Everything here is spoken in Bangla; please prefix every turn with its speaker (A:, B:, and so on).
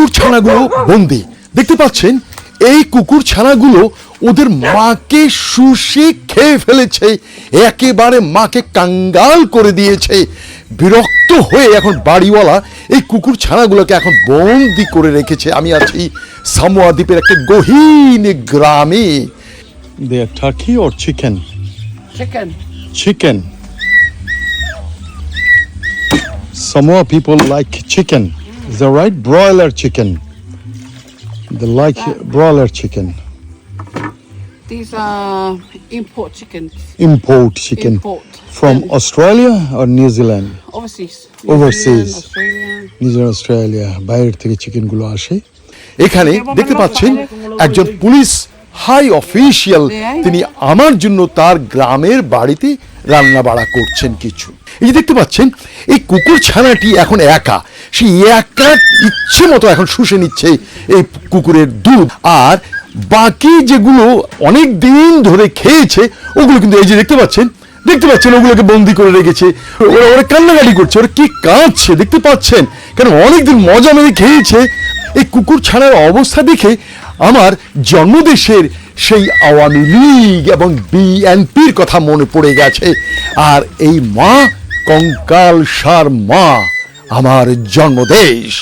A: কুকুর ছানাগুলো বন্দি দেখতে পাচ্ছেন এই কুকুর ছানাগুলো ওদের মাকে শুষে খেয়ে ফেলেছে একেবারে মাকে কাঙ্গাল করে দিয়েছে বিরক্ত হয়ে এখন বাড়িওয়ালা এই কুকুর ছানাগুলোকে এখন বন্দি করে রেখেছে আমি আছি সামোয়া দ্বীপের একটা গহীন গ্রামে
B: They are turkey or chicken?
C: Chicken.
B: Chicken. Samoa people like chicken. That right? Broiler chicken. They like broiler chicken.
C: These are import chickens.
B: Import chicken.
C: Import.
B: From
C: And
B: Australia or New Zealand?
C: overseas. New
B: Overseas.
C: Zealand, Australia.
B: New Zealand, Australia. বাইরের থেকে চিকেনগুলো আসে
A: এখানে দেখতে পাচ্ছেন একজন পুলিশ হাই অফিসিয়াল তিনি আমার জন্য তার গ্রামের বাড়িতে রান্না বাড়া করছেন কিছু এই যে দেখতে পাচ্ছেন এই কুকুর ছানাটি এখন একা সে একা ইচ্ছে মতো এখন শুষে নিচ্ছে এই কুকুরের দুধ। আর বাকি যেগুলো অনেক দিন ধরে খেয়েছে, ওগুলো কিন্তু এই যে দেখতে পাচ্ছেন দেখতে পাচ্ছেন ওগুলোকে বন্দি করে রেখেছে। ওরা ওরা কান্নাকাটি করছে, ওরা কি কাঁদছে দেখতে পাচ্ছেন? কেন অনেকদিন মজা মেরে খেয়েছে। এই কুকুর ছাড়ার অবস্থা দেখে আমার জন্মদেশের সেই আওয়ামী লীগ এবং বিএনপির কথা মনে পড়ে গেছে। আর এই মা কঙ্কাল সার মা আমার জন্মদেশ।